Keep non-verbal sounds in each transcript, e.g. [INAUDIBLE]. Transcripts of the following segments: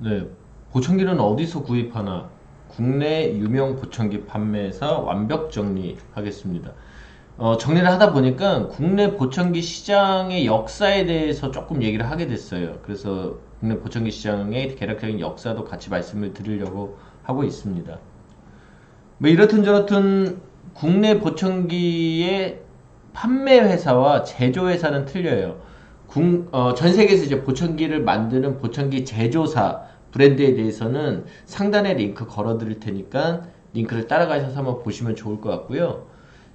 네, 보청기는 어디서 구입하나? 국내 유명 보청기 판매사 완벽 정리하겠습니다. 어, 정리를 하다 보니까 국내 보청기 시장의 역사에 대해서 조금 얘기를 하게 됐어요. 그래서 국내 보청기 시장의 개략적인 역사도 같이 말씀을 드리려고 하고 있습니다. 뭐 이렇든 저렇든 국내 보청기의 판매 회사와 제조 회사는 틀려요. 국- 어, 전 세계에서 이제 보청기를 만드는 보청기 제조사 브랜드에 대해서는 상단에 링크 걸어 드릴 테니까 링크를 따라가셔서 한번 보시면 좋을 것 같고요.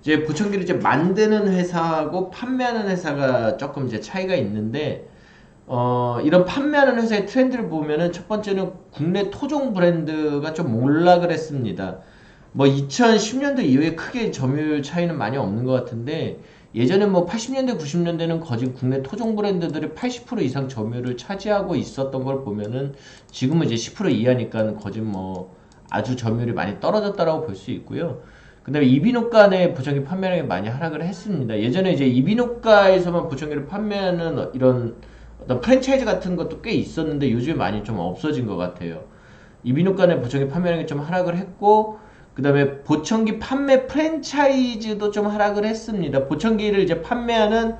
이제 보청기를 이제 만드는 회사하고 판매하는 회사가 조금 이제 차이가 있는데 어, 이런 판매하는 회사의 트렌드를 보면은 첫 번째는 국내 토종 브랜드가 좀 몰락을 했습니다. 뭐 2010년도 이후에 크게 점유율 차이는 많이 없는 것 같은데 예전에 뭐 80년대, 90년대는 거진 국내 토종 브랜드들이 80% 이상 점유율을 차지하고 있었던 걸 보면은 지금은 이제 10% 이하니까 거진 뭐 아주 점유율이 많이 떨어졌다라고 볼 수 있고요. 그다음에 이비인후과 내 보청기 판매량이 많이 하락을 했습니다. 예전에 이제 이비인후과에서만 보청기를 판매하는 이런 어떤 프랜차이즈 같은 것도 꽤 있었는데 요즘 많이 좀 없어진 것 같아요. 이비인후과 내 보청기 판매량이 좀 하락을 했고 그 다음에 보청기 판매 프랜차이즈도 좀 하락을 했습니다. 보청기를 이제 판매하는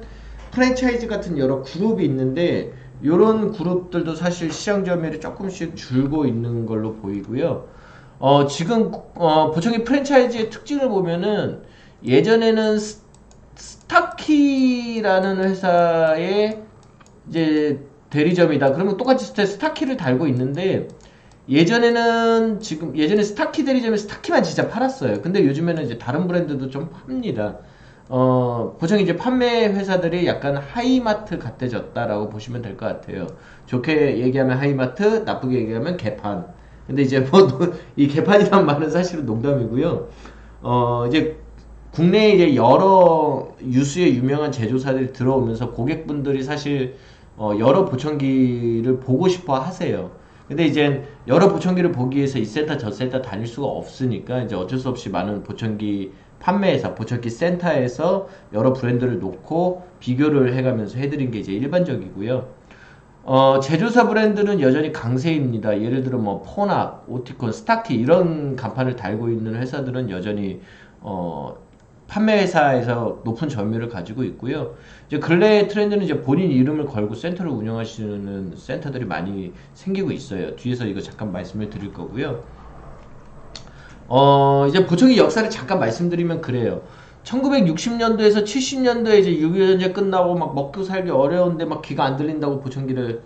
프랜차이즈 같은 여러 그룹이 있는데 이런 그룹들도 사실 시장 점유율이 조금씩 줄고 있는 걸로 보이고요. 어, 지금 어, 보청기 프랜차이즈의 특징을 보면은 예전에는 스, 스타키라는 회사의 이제 대리점이다. 그러면 똑같이 스타- 스타키를 달고 있는데 예전에는 지금 예전에 스타키 대리점에 스타키만 진짜 팔았어요. 근데 요즘에는 이제 다른 브랜드도 좀 팝니다. 어, 보통 이제 판매 회사들이 약간 하이마트 같아졌다라고 보시면 될 것 같아요. 좋게 얘기하면 하이마트, 나쁘게 얘기하면 개판. 근데 이제 뭐 [LAUGHS] 이 개판이란 말은 사실은 농담이고요. 어, 이제 국내에 이제 여러 유수의 유명한 제조사들이 들어오면서 고객분들이 사실 어, 여러 보청기를 보고 싶어 하세요. 근데 이제 여러 보청기를 보기 위해서 이 센터 저 센터 다닐 수가 없으니까 이제 어쩔 수 없이 많은 보청기 판매회사, 보청기 센터에서 여러 브랜드를 놓고 비교를 해가면서 해드린 게 이제 일반적이고요. 어, 제조사 브랜드는 여전히 강세입니다. 예를 들어 뭐 포낙, 오티콘, 스타키 이런 간판을 달고 있는 회사들은 여전히 어, 판매 회사에서 높은 점유율을 가지고 있고요. 이제 근래 트렌드는 이제 본인 이름을 걸고 센터를 운영하시는 센터들이 많이 생기고 있어요. 뒤에서 이거 잠깐 말씀을 드릴 거고요. 어, 이제 보청기 역사를 잠깐 말씀드리면 그래요. 1960년도에서 70년도에 이제 6.25 전쟁 끝나고 막 먹고 살기 어려운데 막 귀가 안 들린다고 보청기를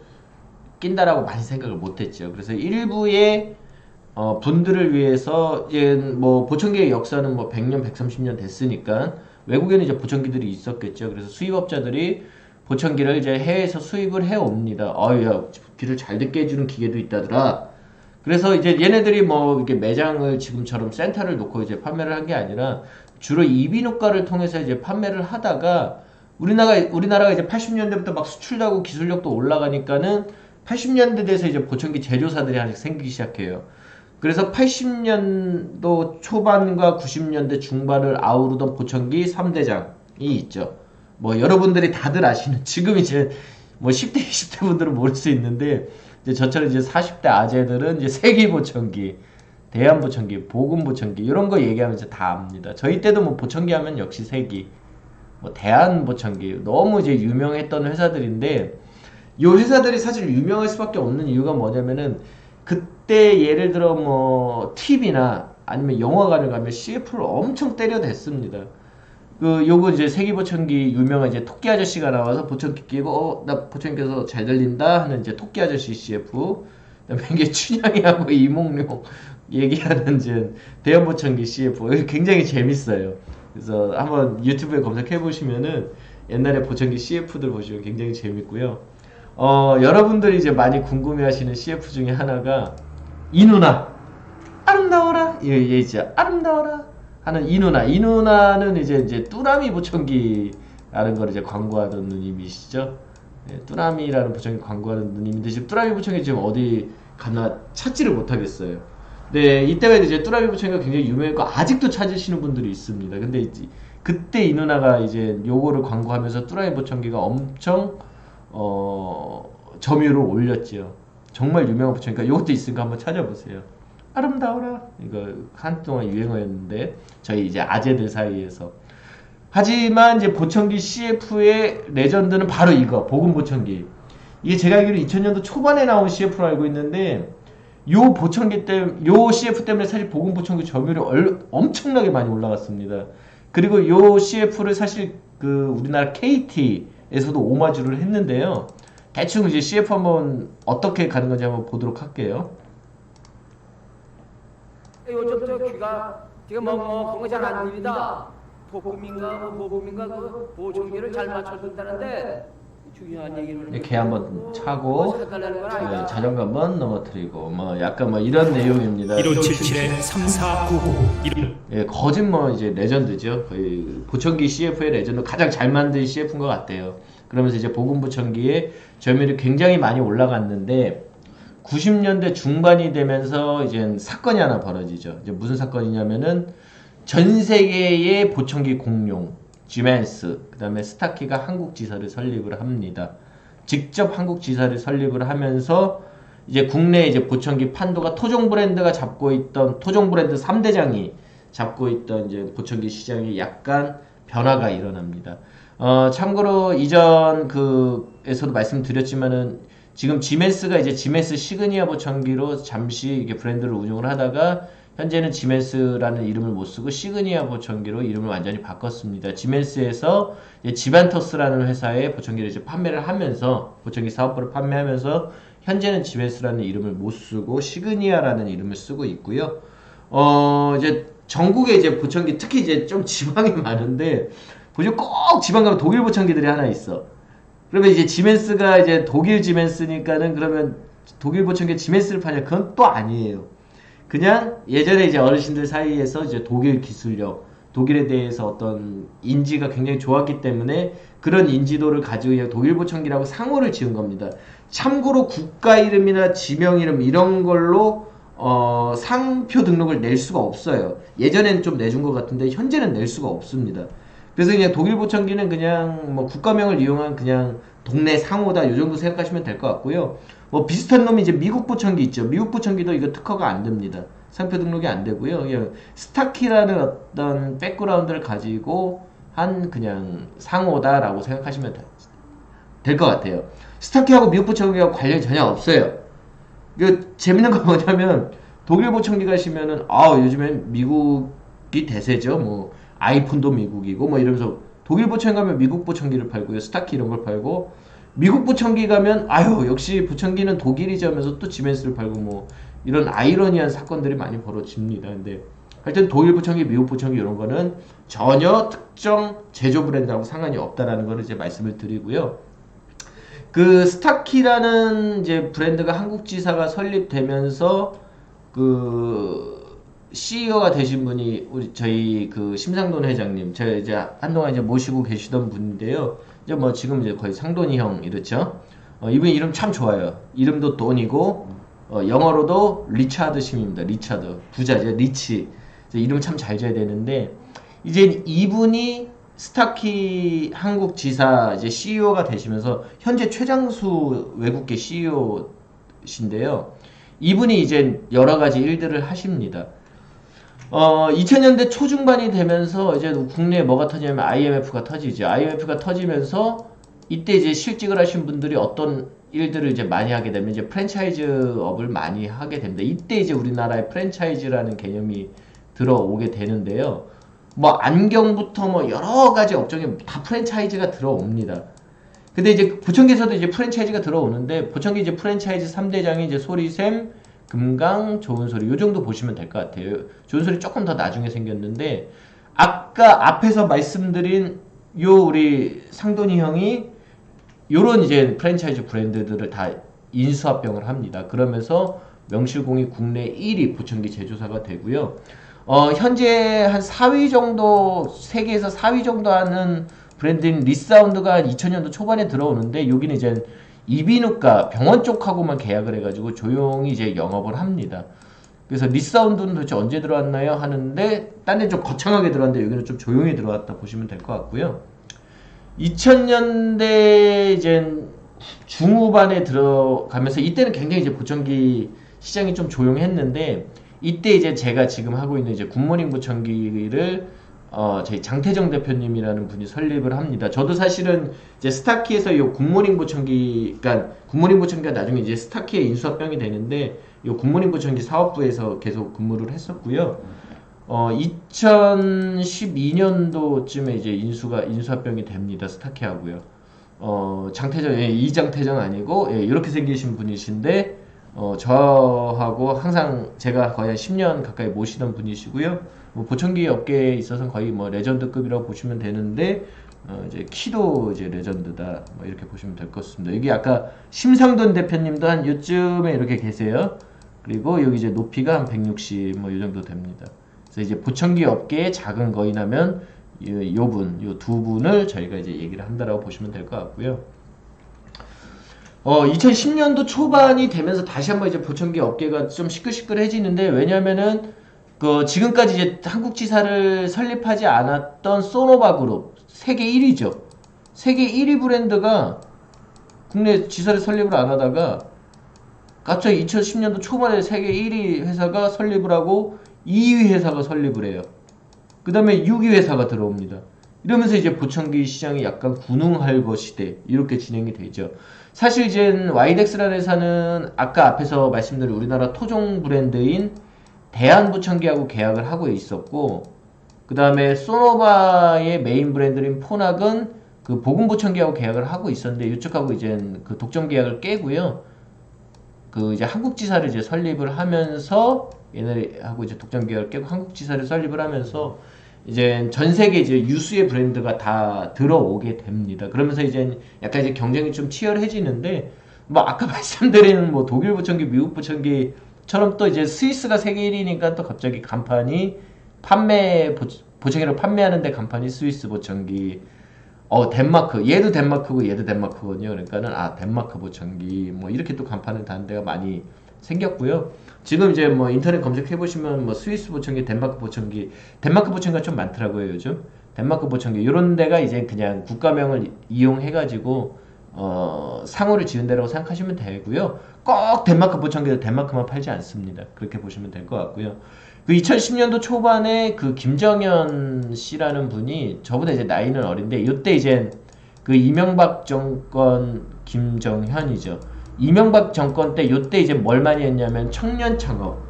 낀다라고 많이 생각을 못 했죠. 그래서 일부의 어, 분들을 위해서 이제 뭐 보청기의 역사는 뭐 100년, 130년 됐으니까 외국에는 이제 보청기들이 있었겠죠. 그래서 수입업자들이 보청기를 이제 해외에서 수입을 해 옵니다. 어야 귀를 잘 듣게 해주는 기계도 있다더라. 그래서 이제 얘네들이 뭐 이렇게 매장을 지금처럼 센터를 놓고 이제 판매를 한 게 아니라 주로 이비인후과를 통해서 이제 판매를 하다가 우리나라 우리나라가 이제 80년대부터 막 수출하고 기술력도 올라가니까는 80년대 돼서 이제 보청기 제조사들이 하나씩 생기기 시작해요. 그래서 80년도 초반과 90년대 중반을 아우르던 보청기 3대장이 있죠. 뭐 여러분들이 다들 아시는 지금 이제 뭐 10대 20대 분들은 모를 수 있는데 이제 저처럼 이제 40대 아재들은 이제 세계 보청기, 대한 보청기, 보금 보청기 이런 거 얘기하면 이제 다 압니다. 저희 때도 뭐 보청기 하면 역시 세기, 뭐 대한 보청기 너무 이제 유명했던 회사들인데 이 회사들이 사실 유명할 수밖에 없는 이유가 뭐냐면은 그 때 예를 들어 뭐 TV나 아니면 영화관을 가면 CF를 엄청 때려댔습니다. 그 요거 이제 세기 보청기 유명한 이제 토끼 아저씨가 나와서 보청기 끼고 어, 나 보청기 껴서 잘 들린다 하는 이제 토끼 아저씨 CF 그다음에 이게 춘향이하고 [LAUGHS] 이몽룡 얘기하는 이제 대형 보청기 CF 굉장히 재밌어요. 그래서 한번 유튜브에 검색해 보시면은 옛날에 보청기 CF들 보시면 굉장히 재밌고요. 어, 여러분들이 이제 많이 궁금해하시는 CF 중에 하나가 이 누나 아름다워라 얘, 얘 이제 아름다워라 하는 이 누나 이 누나는 이제 이제 뚜라미 보청기라는 걸 이제 광고하던 누님이시죠. 네, 뚜라미라는 보청기 광고하는 누님인데 지금 뚜라미 보청기 지금 어디 갔나 찾지를 못하겠어요. 네, 이때가 이제 뚜라미 보청기가 굉장히 유명했고 아직도 찾으시는 분들이 있습니다. 근데 이제 그때 이 누나가 이제 요거를 광고하면서 뚜라미 보청기가 엄청 어, 점유율을 올렸죠. 정말 유명한 보청기니까 이것도 있으니까 한번 찾아보세요. 아름다워라 이거 한동안 유행어였는데 저희 이제 아재들 사이에서 하지만 이제 보청기 CF의 레전드는 바로 이거 보금 보청기 이게 제가 알기로 2000년도 초반에 나온 CF로 알고 있는데 요 보청기 때문에 요 CF 때문에 사실 보금 보청기 점유율이 얼- 엄청나게 많이 올라갔습니다. 그리고 요 CF를 사실 그 우리나라 KT에서도 오마주를 했는데요. 대충 이제 CF 한번 어떻게 가는 건지 한번 보도록 할게요. 요즘 저 귀가 지금 뭐뭐 그거 잘안 들린다. 복음인가 뭐 복음인가 그 보청기를 잘 맞춰준다는데 중요한 얘기를 이렇게 한번 차고 아니다. 자전거 한번 넘어뜨리고 뭐 약간 뭐 이런 내용입니다. 1577에 3499 예, 거진 뭐 이제 레전드죠. 거의 보청기 CF의 레전드 가장 잘 만든 CF인 것 같아요. 그러면서 이제 보금 보청기의 점유율이 굉장히 많이 올라갔는데 90년대 중반이 되면서 이제 사건이 하나 벌어지죠. 이제 무슨 사건이냐면은 전 세계의 보청기 공룡 지멘스 그 다음에 스타키가 한국 지사를 설립을 합니다. 직접 한국 지사를 설립을 하면서 이제 국내 이제 보청기 판도가 토종 브랜드가 잡고 있던 토종 브랜드 3대장이 잡고 있던 이제 보청기 시장에 약간 변화가 일어납니다. 어, 참고로 이전 그에서도 말씀드렸지만은 지금 지멘스가 이제 지멘스 시그니어 보청기로 잠시 이게 브랜드를 운영을 하다가 현재는 지멘스라는 이름을 못 쓰고 시그니어 보청기로 이름을 완전히 바꿨습니다. 지멘스에서 지반터스라는 회사에 보청기를 이제 판매를 하면서 보청기 사업부를 판매하면서 현재는 지멘스라는 이름을 못 쓰고 시그니아라는 이름을 쓰고 있고요. 어 이제 전국에 이제 보청기 특히 이제 좀 지방이 [LAUGHS] 많은데 보시면 꼭 지방 가면 독일 보청기들이 하나 있어. 그러면 이제 지멘스가 이제 독일 지멘스니까는 그러면 독일 보청기 지멘스를 파냐? 그건 또 아니에요. 그냥 예전에 이제 어르신들 사이에서 이제 독일 기술력, 독일에 대해서 어떤 인지가 굉장히 좋았기 때문에 그런 인지도를 가지고 독일 보청기라고 상호를 지은 겁니다. 참고로 국가 이름이나 지명 이름 이런 걸로 어, 상표 등록을 낼 수가 없어요. 예전에는 좀 내준 것 같은데 현재는 낼 수가 없습니다. 그래서 그냥 독일 보청기는 그냥 뭐 국가명을 이용한 그냥 동네 상호다 이 정도 생각하시면 될 것 같고요. 뭐 비슷한 놈이 이제 미국 보청기 있죠. 미국 보청기도 이거 특허가 안 됩니다. 상표 등록이 안 되고요. 그냥 스타키라는 어떤 백그라운드를 가지고 한 그냥 상호다라고 생각하시면 될 것 같아요. 스타키하고 미국 보청기하고 관련이 전혀 없어요. 그 재밌는 건 뭐냐면 독일 보청기 가시면은 아 요즘엔 미국이 대세죠. 뭐 아이폰도 미국이고 뭐 이러면서 독일 보청기 가면 미국 보청기를 팔고요. 스타키 이런 걸 팔고 미국 보청기 가면 아유 역시 보청기는 독일이죠 하면서 또 지멘스를 팔고 뭐 이런 아이러니한 사건들이 많이 벌어집니다. 근데 하여튼 독일 보청기, 미국 보청기 이런 거는 전혀 특정 제조 브랜드하고 상관이 없다라는 거를 이제 말씀을 드리고요. 그 스타키라는 이제 브랜드가 한국 지사가 설립되면서 그 CEO가 되신 분이 우리 저희 그 심상돈 회장님 제가 이제 한동안 이제 모시고 계시던 분인데요. 이제 뭐 지금 이제 거의 상돈이 형 이렇죠. 어, 이분 이름 참 좋아요. 이름도 돈이고 어, 영어로도 리차드 심입니다. 리차드 부자죠. 리치 이름 참잘 지어야 되는데 이제 이분이 스타키 한국 지사 이제 CEO가 되시면서 현재 최장수 외국계 CEO신데요. 이분이 이제 여러 가지 일들을 하십니다. 어, 2000년대 초중반이 되면서 이제 국내에 뭐가 터지냐면 IMF가 터지죠. IMF가 터지면서 이때 이제 실직을 하신 분들이 어떤 일들을 이제 많이 하게 되면 이제 프랜차이즈 업을 많이 하게 됩니다. 이때 이제 우리나라에 프랜차이즈라는 개념이 들어오게 되는데요. 뭐 안경부터 뭐 여러 가지 업종에 다 프랜차이즈가 들어옵니다. 근데 이제 보청기에서도 이제 프랜차이즈가 들어오는데 보청기 이제 프랜차이즈 3대장이 이제 소리샘, 금강, 좋은 소리 요 정도 보시면 될 것 같아요. 좋은 소리 조금 더 나중에 생겼는데 아까 앞에서 말씀드린 요 우리 상돈이 형이 요런 이제 프랜차이즈 브랜드들을 다 인수합병을 합니다. 그러면서 명실공히 국내 1위 보청기 제조사가 되고요. 어, 현재 한 4위 정도, 세계에서 4위 정도 하는 브랜드인 리사운드가 2000년도 초반에 들어오는데, 여기는 이제 이비인후과 병원 쪽하고만 계약을 해가지고 조용히 이제 영업을 합니다. 그래서 리사운드는 도대체 언제 들어왔나요? 하는데, 딴 데는 좀 거창하게 들어왔는데, 여기는 좀 조용히 들어왔다 보시면 될 것 같고요. 2000년대 이제 중후반에 들어가면서 이때는 굉장히 이제 보청기 시장이 좀 조용했는데 이때 이제 제가 지금 하고 있는 이제 굿모닝 보청기를 어 저희 장태정 대표님이라는 분이 설립을 합니다. 저도 사실은 이제 스타키에서 이 굿모닝 보청기, 그러니까 굿모닝 보청기가 나중에 이제 스타키에 인수합병이 되는데 이 굿모닝 보청기 사업부에서 계속 근무를 했었고요. 어 2012년도쯤에 이제 인수가 인수합병이 됩니다. 스타키하고요. 어 장태정 예, 이장태정 아니고 예, 이렇게 생기신 분이신데 어 저하고 항상 제가 거의 한 10년 가까이 모시던 분이시고요. 뭐 보청기 업계에 있어서는 거의 뭐 레전드급이라고 보시면 되는데 어 이제 키도 이제 레전드다 뭐 이렇게 보시면 될 것 같습니다. 여기 아까 심상돈 대표님도 한 요쯤에 이렇게 계세요. 그리고 여기 이제 높이가 한 160 뭐 이 정도 됩니다. 그래서 이제 보청기 업계의 작은 거인하면 이- 요 분, 요 두 분을 저희가 이제 얘기를 한다라고 보시면 될 것 같고요. 어, 2010년도 초반이 되면서 다시 한번 이제 보청기 업계가 좀 시끌시끌해지는데 왜냐면은 그 지금까지 이제 한국 지사를 설립하지 않았던 소노바 그룹 세계 1위죠. 세계 1위 브랜드가 국내 지사를 설립을 안 하다가 갑자기 2010년도 초반에 세계 1위 회사가 설립을 하고 2위 회사가 설립을 해요. 그 다음에 6위 회사가 들어옵니다. 이러면서 이제 보청기 시장이 약간 군웅할 것이대 이렇게 진행이 되죠. 사실 이제 와이덱스라는 회사는 아까 앞에서 말씀드린 우리나라 토종 브랜드인 대한보청기하고 계약을 하고 있었고 그 다음에 소노바의 메인 브랜드인 포낙은 그 보금보청기하고 계약을 하고 있었는데 이쪽하고 이제 그 독점 계약을 깨고요. 그 이제 한국지사를 이제 설립을 하면서 얘네하고 이제 독점 계약을 깨고 한국지사를 설립을 하면서 이제 전 세계 이제 유수의 브랜드가 다 들어오게 됩니다. 그러면서 이제 약간 이제 경쟁이 좀 치열해지는데 뭐 아까 [LAUGHS] 말씀드린 뭐 독일 보청기, 미국 보청기처럼 또 이제 스위스가 세계 1위니까 또 갑자기 간판이 판매 보, 보청기를 판매하는데 간판이 스위스 보청기 어 덴마크 얘도 덴마크고 얘도 덴마크거든요. 그러니까는 아 덴마크 보청기 뭐 이렇게 또 간판을 다는 데가 많이 생겼고요. 지금 이제 뭐 인터넷 검색해 보시면 뭐 스위스 보청기, 덴마크 보청기, 덴마크 보청기가 좀 많더라고요 요즘. 덴마크 보청기 이런 데가 이제 그냥 국가명을 이용해 가지고 어 상호를 지은 데라고 생각하시면 되고요. 꼭 덴마크 보청기도 덴마크만 팔지 않습니다. 그렇게 보시면 될 것 같고요. 그 2010년도 초반에 그 김정현 씨라는 분이 저보다 이제 나이는 어린데 이때 이제 그 이명박 정권 김정현이죠. 이명박 정권 때 요때 이제 뭘 많이 했냐면 청년 창업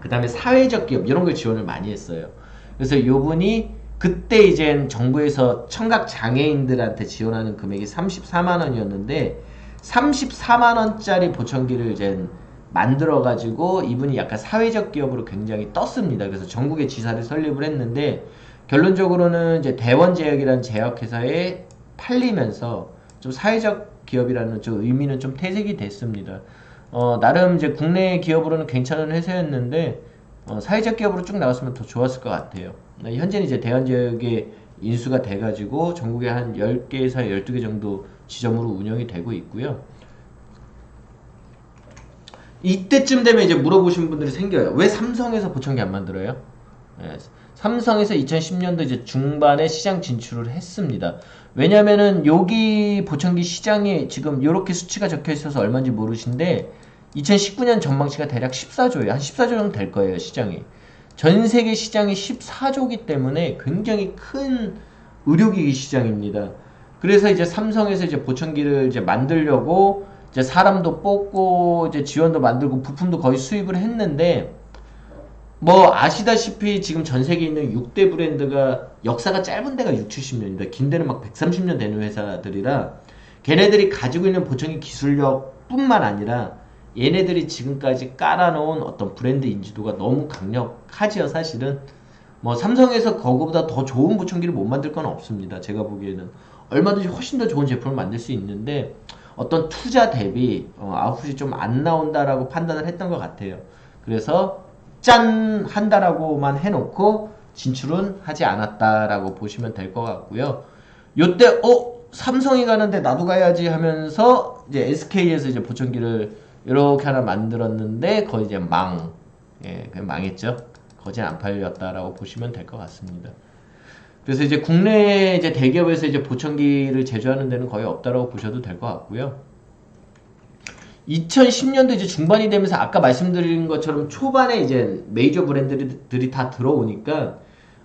그 다음에 사회적 기업 이런 걸 지원을 많이 했어요. 그래서 요 분이 그때 이제 정부에서 청각 장애인들한테 지원하는 금액이 34만 원이었는데 34만 원짜리 보청기를 이제 만들어 가지고 이분이 약간 사회적 기업으로 굉장히 떴습니다. 그래서 전국의 지사를 설립을 했는데 결론적으로는 이제 대원 제약이라는 제약회사에 팔리면서 좀 사회적 기업이라는 좀 의미는 좀 퇴색이 됐습니다. 어, 나름 이제 국내 기업으로는 괜찮은 회사였는데 어, 사회적 기업으로 쭉 나왔으면 더 좋았을 것 같아요. 네, 현재는 이제 대한제약에 인수가 돼가지고 전국에 한 10개에서 12개 정도 지점으로 운영이 되고 있고요. 이때쯤 되면 이제 물어보신 분들이 생겨요. 왜 삼성에서 보청기 안 만들어요? 예, 삼성에서 2010년도 이제 중반에 시장 진출을 했습니다. 왜냐면은 여기 보청기 시장이 지금 이렇게 수치가 적혀 있어서 얼마인지 모르신데 2019년 전망치가 대략 14조예요. 한 14조 정도 될 거예요, 시장이. 전 세계 시장이 14조기 때문에 굉장히 큰 의료기기 시장입니다. 그래서 이제 삼성에서 이제 보청기를 이제 만들려고 이제 사람도 뽑고 이제 지원도 만들고 부품도 거의 수입을 했는데 뭐 아시다시피 지금 전 세계에 있는 6대 브랜드가 역사가 짧은 데가 6, 70년입니다. 긴 데는 막 130년 되는 회사들이라 걔네들이 가지고 있는 보청기 기술력뿐만 아니라 얘네들이 지금까지 깔아놓은 어떤 브랜드 인지도가 너무 강력하지요, 사실은. 뭐 삼성에서 그거보다 더 좋은 보청기를 못 만들 건 없습니다. 제가 보기에는 얼마든지 훨씬 더 좋은 제품을 만들 수 있는데 어떤 투자 대비 어, 아웃풋이 좀 안 나온다라고 판단을 했던 것 같아요. 그래서 짠 한다라고만 해놓고 진출은 하지 않았다라고 보시면 될 것 같고요. 요때 어 삼성이 가는데 나도 가야지 하면서 이제 SK에서 이제 보청기를 이렇게 하나 만들었는데 거의 이제 망, 예, 그냥 망했죠. 거진 안 팔렸다라고 보시면 될 것 같습니다. 그래서 이제 국내 이제 대기업에서 이제 보청기를 제조하는 데는 거의 없다라고 보셔도 될 것 같고요. 2010년도 이제 중반이 되면서 아까 말씀드린 것처럼 초반에 이제 메이저 브랜드들이 다 들어오니까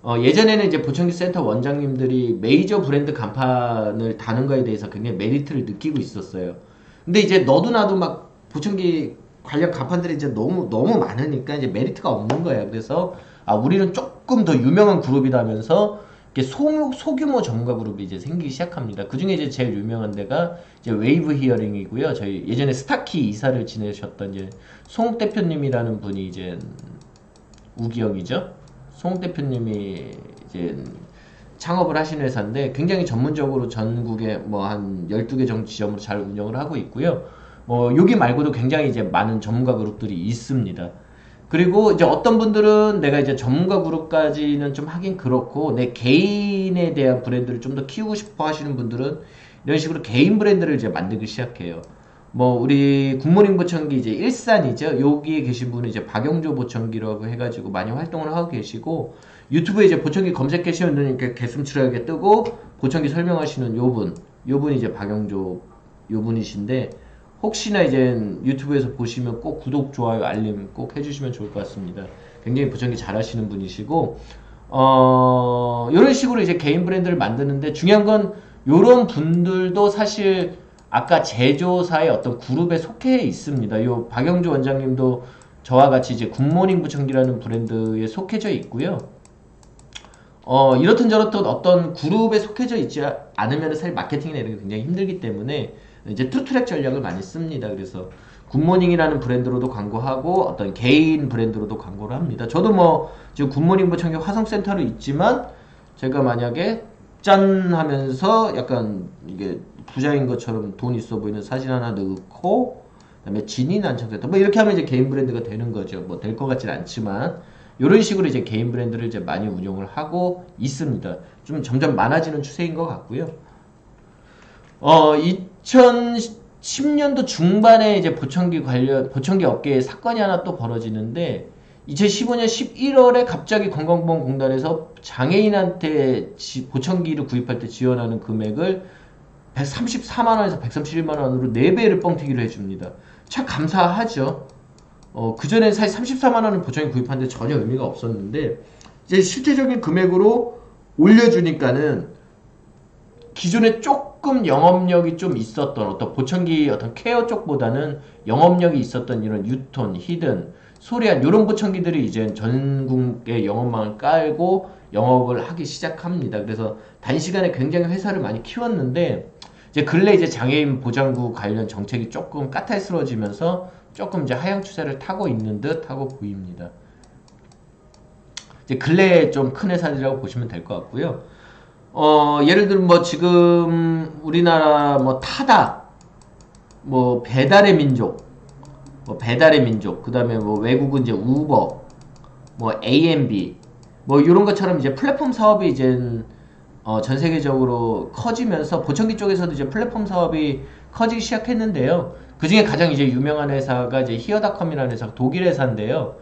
어, 예전에는 이제 보청기 센터 원장님들이 메이저 브랜드 간판을 다는 거에 대해서 굉장히 메리트를 느끼고 있었어요. 근데 이제 너도 나도 막 보청기 관련 간판들이 이제 너무 너무 많으니까 이제 메리트가 없는 거예요. 그래서 아 우리는 조금 더 유명한 그룹이라면서 소, 소규모 전문가 그룹이 이제 생기기 시작합니다. 그 중에 이제 제일 유명한 데가 이제 웨이브 히어링이고요. 저희 예전에 스타키 이사를 지내셨던 이제 송 대표님이라는 분이 이제 우기영이죠. 송 대표님이 이제 창업을 하신 회사인데 굉장히 전문적으로 전국에 뭐 한 12개 정도 지점으로 잘 운영을 하고 있고요. 뭐 여기 말고도 굉장히 이제 많은 전문가 그룹들이 있습니다. 그리고 이제 어떤 분들은 내가 이제 전문가 그룹까지는 좀 하긴 그렇고 내 개인에 대한 브랜드를 좀 더 키우고 싶어 하시는 분들은 이런 식으로 개인 브랜드를 이제 만들기 시작해요. 뭐 우리 굿모닝 보청기 이제 일산이죠. 여기에 계신 분은 이제 박영조 보청기라고 해가지고 많이 활동을 하고 계시고 유튜브에 이제 보청기 검색하시면 이렇게 개슴츠하게 뜨고 보청기 설명하시는 요 분, 요 분이 이제 박영조 요 분이신데 혹시나 이제 유튜브에서 보시면 꼭 구독, 좋아요, 알림 꼭 해주시면 좋을 것 같습니다. 굉장히 보청기 잘하시는 분이시고 어 이런 식으로 이제 개인 브랜드를 만드는데 중요한 건 이런 분들도 사실 아까 제조사의 어떤 그룹에 속해 있습니다. 요 박영주 원장님도 저와 같이 이제 굿모닝 부청기라는 브랜드에 속해져 있고요. 어, 이렇든 저렇든 어떤 그룹에 속해져 있지 않으면 사실 마케팅이 내는 게 굉장히 힘들기 때문에 이제 투트랙 전략을 많이 씁니다. 그래서 굿모닝이라는 브랜드로도 광고하고 어떤 개인 브랜드로도 광고를 합니다. 저도 뭐 지금 굿모닝 부청기 화성센터로 있지만 제가 만약에 짠 하면서 약간 이게 부자인 것처럼 돈 있어 보이는 사진 하나 넣고 그다음에 진인 안착센터 뭐 이렇게 하면 이제 개인 브랜드가 되는 거죠. 뭐 될 것 같진 않지만 이런 식으로 이제 개인 브랜드를 이제 많이 운영을 하고 있습니다. 좀 점점 많아지는 추세인 것 같고요. 어 2010년도 중반에 이제 보청기 관련 보청기 업계에 사건이 하나 또 벌어지는데 2015년 11월에 갑자기 건강보험공단에서 장애인한테 지- 보청기를 구입할 때 지원하는 금액을 134만 원에서 137만 원으로 4배를 뻥튀기를 해줍니다. 참 감사하죠. 어, 그전엔 사실 34만 원을 보청기 구입하는데 전혀 의미가 없었는데 이제 실제적인 금액으로 올려주니까는 기존에 조금 영업력이 좀 있었던 어떤 보청기 어떤 케어 쪽보다는 영업력이 있었던 이런 유톤, 히든, 소리안 이런 보청기들이 이제 전국의 영업망을 깔고 영업을 하기 시작합니다. 그래서 단시간에 굉장히 회사를 많이 키웠는데 이제 근래 이제 장애인 보장구 관련 정책이 조금 까탈스러워지면서 조금 이제 하향 추세를 타고 있는 듯 하고 보입니다. 이제 근래에 좀 큰 회사들이라고 보시면 될 것 같고요. 어, 예를 들면 뭐 지금 우리나라 뭐 타다, 뭐 배달의 민족, 뭐 배달의 민족, 그 다음에 뭐 외국은 이제 우버, 뭐 A&B, 뭐 이런 것처럼 이제 플랫폼 사업이 이제 어, 전 세계적으로 커지면서 보청기 쪽에서도 이제 플랫폼 사업이 커지기 시작했는데요. 그 중에 가장 이제 유명한 회사가 이제 히어닷컴이라는 회사, 독일 회사인데요.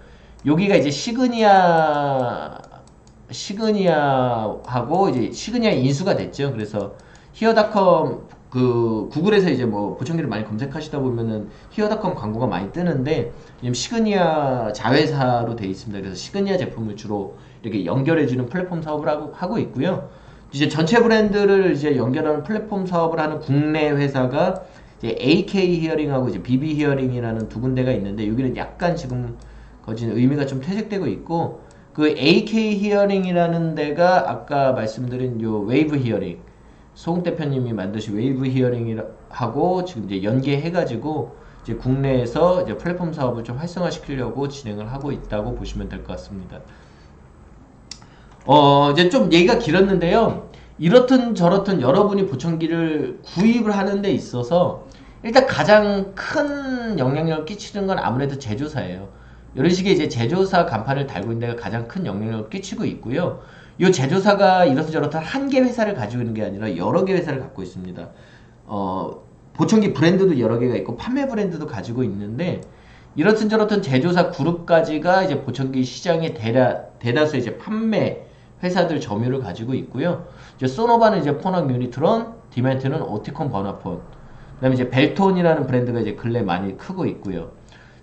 여기가 이제 시그니아 시그니아하고 이제 시그니아 인수가 됐죠. 그래서 히어닷컴 그 구글에서 이제 뭐 보청기를 많이 검색하시다 보면은 히어닷컴 광고가 많이 뜨는데 지금 시그니아 자회사로 되어 있습니다. 그래서 시그니아 제품을 주로 이렇게 연결해주는 플랫폼 사업을 하고, 하고 있고요. 이제 전체 브랜드를 이제 연결하는 플랫폼 사업을 하는 국내 회사가 이제 AK 히어링하고 이제 BB 히어링이라는 두 군데가 있는데 여기는 약간 지금 거진 의미가 좀 퇴색되고 있고 그 AK 히어링이라는 데가 아까 말씀드린 요 웨이브 히어링 송 대표님이 만드신 웨이브 히어링하고 지금 이제 연계해가지고 이제 국내에서 이제 플랫폼 사업을 좀 활성화시키려고 진행을 하고 있다고 보시면 될 것 같습니다. 어, 이제 좀 얘기가 길었는데요. 이렇든 저렇든 여러분이 보청기를 구입을 하는 데 있어서 일단 가장 큰 영향력을 끼치는 건 아무래도 제조사예요. 이런 식의 이제 제조사 간판을 달고 있는 데가 가장 큰 영향력을 끼치고 있고요. 이 제조사가 이렇든 저렇든 한개 회사를 가지고 있는 게 아니라 여러 개 회사를 갖고 있습니다. 어, 보청기 브랜드도 여러 개가 있고 판매 브랜드도 가지고 있는데 이렇든 저렇든 제조사 그룹까지가 이제 보청기 시장의 대다, 대다수 이제 판매 회사들 점유를 가지고 있고요. 이제 소노바는 이제 폰학 유니트론, 디멘트는 오티콘 버나폰. 그 다음에 이제 벨톤이라는 브랜드가 이제 근래 많이 크고 있고요.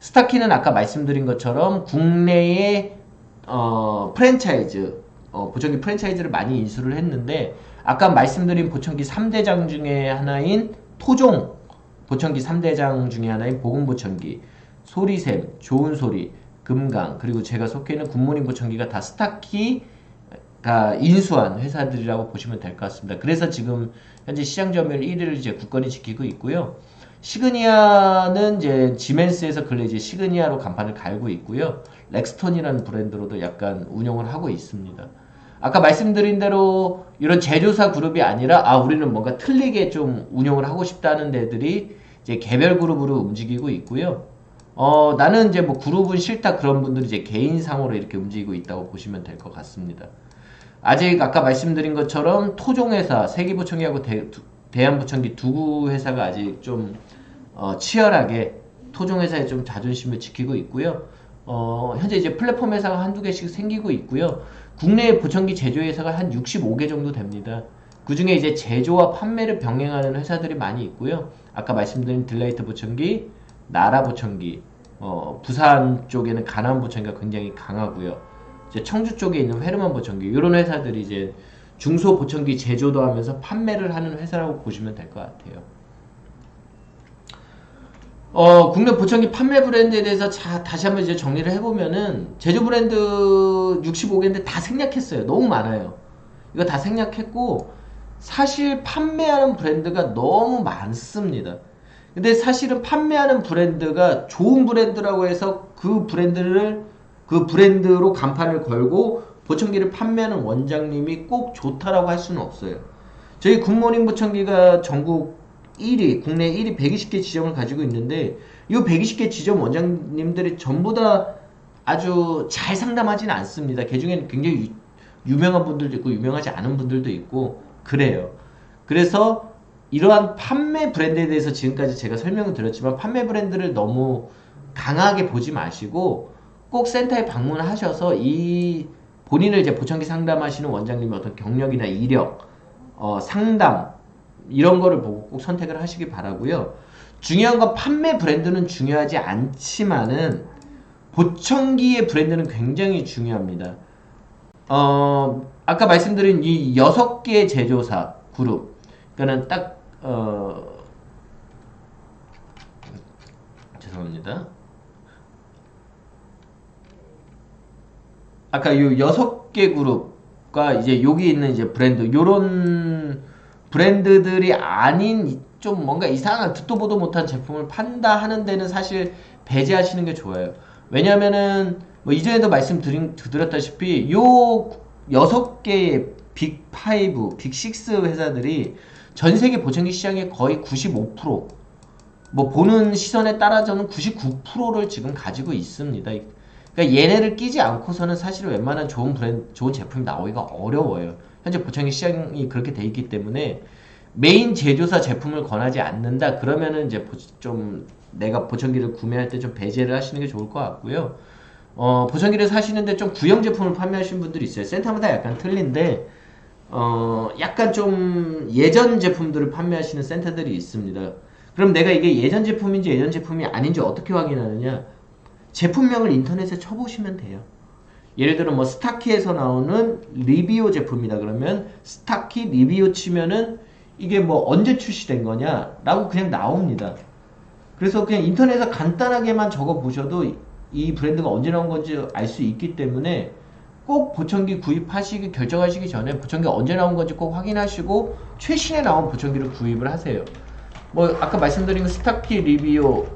스타키는 아까 말씀드린 것처럼 국내에 어, 프랜차이즈, 어, 보청기 프랜차이즈를 많이 인수를 했는데 아까 말씀드린 보청기 3대장 중에 하나인 토종 보청기 3대장 중에 하나인 보금보청기, 소리샘, 좋은 소리, 금강 그리고 제가 속해 있는 굿모닝 보청기가 다 스타키가 인수한 회사들이라고 보시면 될 것 같습니다. 그래서 지금 현재 시장 점유율 1위를 이제 굳건히 지키고 있고요. 시그니아는 이제 지멘스에서 근래 이제 시그니아로 간판을 갈고 있고요. 렉스톤이라는 브랜드로도 약간 운영을 하고 있습니다. 아까 말씀드린 대로 이런 제조사 그룹이 아니라 아 우리는 뭔가 틀리게 좀 운영을 하고 싶다는 데들이 이제 개별 그룹으로 움직이고 있고요. 어 나는 이제 뭐 그룹은 싫다 그런 분들이 이제 개인 상으로 이렇게 움직이고 있다고 보시면 될 것 같습니다. 아직 아까 말씀드린 것처럼 토종회사 두- 대한부청기 두 회사가 아직 좀 어, 치열하게 토종회사에 좀 자존심을 지키고 있고요. 어, 현재 이제 플랫폼 회사가 한두 개씩 생기고 있고요. 국내 보청기 제조회사가 한 65개 정도 됩니다. 그 중에 이제 제조와 판매를 병행하는 회사들이 많이 있고요. 아까 말씀드린 딜라이트 보청기, 나라 보청기, 어, 부산 쪽에는 가남 보청기가 굉장히 강하고요. 이제 청주 쪽에 있는 회르만 보청기 이런 회사들이 이제 중소 보청기 제조도 하면서 판매를 하는 회사라고 보시면 될 것 같아요. 어, 국내 보청기 판매 브랜드에 대해서 자, 다시 한번 이제 정리를 해보면은 제조 브랜드 65개인데 다 생략했어요. 너무 많아요. 이거 다 생략했고 사실 판매하는 브랜드가 너무 많습니다. 근데 사실은 판매하는 브랜드가 좋은 브랜드라고 해서 그 브랜드를 그 브랜드로 간판을 걸고 보청기를 판매하는 원장님이 꼭 좋다라고 할 수는 없어요. 저희 굿모닝 보청기가 전국 1위, 국내 1위 120개 지점을 가지고 있는데 이 120개 지점 원장님들이 전부 다 아주 잘 상담하지는 않습니다. 그 중에는 굉장히 유, 유명한 분들도 있고 유명하지 않은 분들도 있고 그래요. 그래서 이러한 판매 브랜드에 대해서 지금까지 제가 설명을 드렸지만 판매 브랜드를 너무 강하게 보지 마시고 꼭 센터에 방문하셔서 이 본인을 이제 보청기 상담하시는 원장님의 어떤 경력이나 이력, 어, 상담 이런 거를 보고 꼭 선택을 하시기 바라고요. 중요한 건 판매 브랜드는 중요하지 않지만은 보청기의 브랜드는 굉장히 중요합니다. 어, 아까 말씀드린 이 여섯 개 제조사 그룹, 그러니까는 딱 어, 죄송합니다. 아까 요 여섯 개 그룹과 이제 여기 있는 이제 브랜드 요런 브랜드들이 아닌 좀 뭔가 이상한 듣도 보도 못한 제품을 판다 하는 데는 사실 배제하시는 게 좋아요. 왜냐면은 뭐 이전에도 말씀드린 드렸다시피 요 여섯 개의 빅 5, 빅 6 회사들이 전 세계 보청기 시장의 거의 95%, 뭐 보는 시선에 따라서는 99%를 지금 가지고 있습니다. 그러니까 얘네를 끼지 않고서는 사실 웬만한 좋은 브랜드, 좋은 제품이 나오기가 어려워요. 현재 보청기 시장이 그렇게 돼 있기 때문에 메인 제조사 제품을 권하지 않는다. 그러면은 이제 보- 좀 내가 보청기를 구매할 때 좀 배제를 하시는 게 좋을 것 같고요. 어, 보청기를 사시는데 좀 구형 제품을 판매하시는 분들이 있어요. 센터마다 약간 틀린데 어, 약간 좀 예전 제품들을 판매하시는 센터들이 있습니다. 그럼 내가 이게 예전 제품인지 예전 제품이 아닌지 어떻게 확인하느냐? 제품명을 인터넷에 쳐보시면 돼요. 예를 들어 뭐 스타키에서 나오는 리비오 제품이다 그러면 스타키 리비오 치면은 이게 뭐 언제 출시된 거냐? 라고 그냥 나옵니다. 그래서 그냥 인터넷에 간단하게만 적어 보셔도 이- 이 브랜드가 언제 나온 건지 알 수 있기 때문에 꼭 보청기 구입하시기 결정하시기 전에 보청기 언제 나온 건지 꼭 확인하시고 최신에 나온 보청기를 구입을 하세요. 뭐 아까 말씀드린 스타키 리비오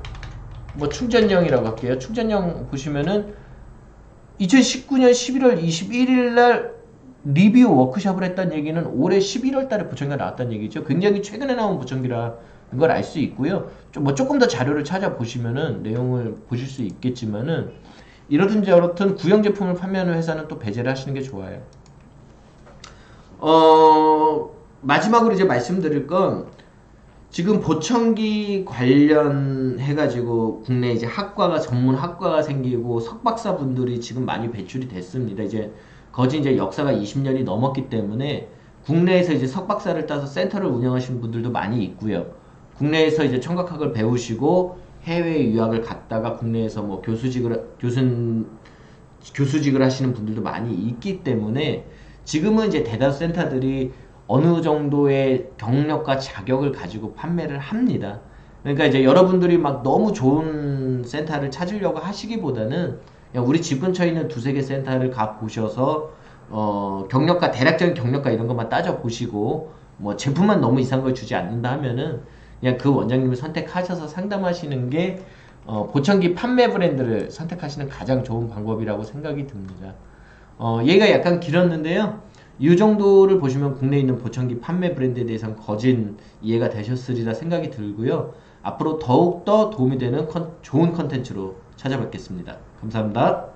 뭐 충전형이라고 할게요. 충전형 보시면은 2019년 11월 21일 날 리뷰 워크숍을 했다는 얘기는 올해 11월 달에 보청기가 나왔다는 얘기죠. 굉장히 최근에 나온 보청기라는 걸 알 수 있고요. 좀 뭐 조금 더 자료를 찾아보시면은 내용을 보실 수 있겠지만은 이렇든 저렇든 구형 제품을 판매하는 회사는 또 배제를 하시는 게 좋아요. 어, 마지막으로 이제 말씀드릴 건 지금 보청기 관련해가지고 국내 이제 학과가 전문 학과가 생기고 석박사 분들이 지금 많이 배출이 됐습니다. 이제 거진 이제 역사가 20년이 넘었기 때문에 국내에서 이제 석박사를 따서 센터를 운영하시는 분들도 많이 있고요. 국내에서 이제 청각학을 배우시고 해외 유학을 갔다가 국내에서 뭐 교수직을 교수 교수직을 하시는 분들도 많이 있기 때문에 지금은 이제 대다수 센터들이 어느 정도의 경력과 자격을 가지고 판매를 합니다. 그러니까 이제 여러분들이 막 너무 좋은 센터를 찾으려고 하시기보다는 우리 집 근처에 있는 두세 개 센터를 가 보셔서 어, 경력과 대략적인 경력과 이런 것만 따져 보시고 뭐 제품만 너무 이상한 걸 주지 않는다 하면은 그냥 그 원장님을 선택하셔서 상담하시는 게 어, 보청기 판매 브랜드를 선택하시는 가장 좋은 방법이라고 생각이 듭니다. 어, 얘가 약간 길었는데요. 이 정도를 보시면 국내에 있는 보청기 판매 브랜드에 대해서는 거진 이해가 되셨으리라 생각이 들고요. 앞으로 더욱더 도움이 되는 컨- 좋은 컨텐츠로 찾아뵙겠습니다. 감사합니다.